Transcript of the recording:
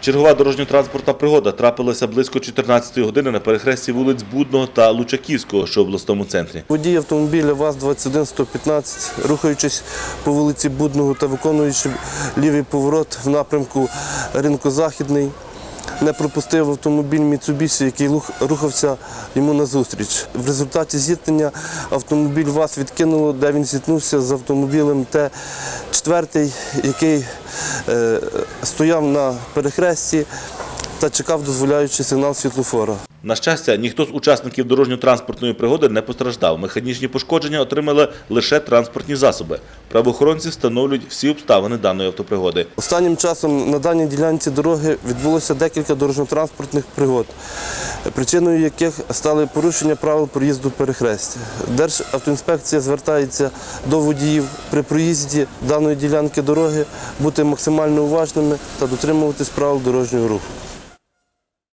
Чергова дорожньо-транспортна пригода трапилася близько 14-ї години на перехресті вулиць Будного та Лучаківського, що в обласному центрі. Водій автомобіля ВАЗ-21-115, рухаючись по вулиці Будного та виконуючи лівий поворот в напрямку ринку Західний, не пропустив автомобіль Mitsubishi, який рухався йому назустріч. В результаті зіткнення автомобіль ВАЗ відкинуло, де він зіткнувся з автомобілем Т-4, який е, стояв на перехресті та чекав дозволяючий сигнал світлофора. На щастя, ніхто з учасників дорожньо-транспортної пригоди не постраждав. Механічні пошкодження отримали лише транспортні засоби. Правоохоронці встановлюють всі обставини даної автопригоди. Останнім часом на даній ділянці дороги відбулося декілька дорожньо-транспортних пригод, причиною яких стали порушення правил проїзду перехрестя. Державтоінспекція звертається до водіїв при проїзді даної ділянки дороги бути максимально уважними та дотримуватись правил дорожнього руху.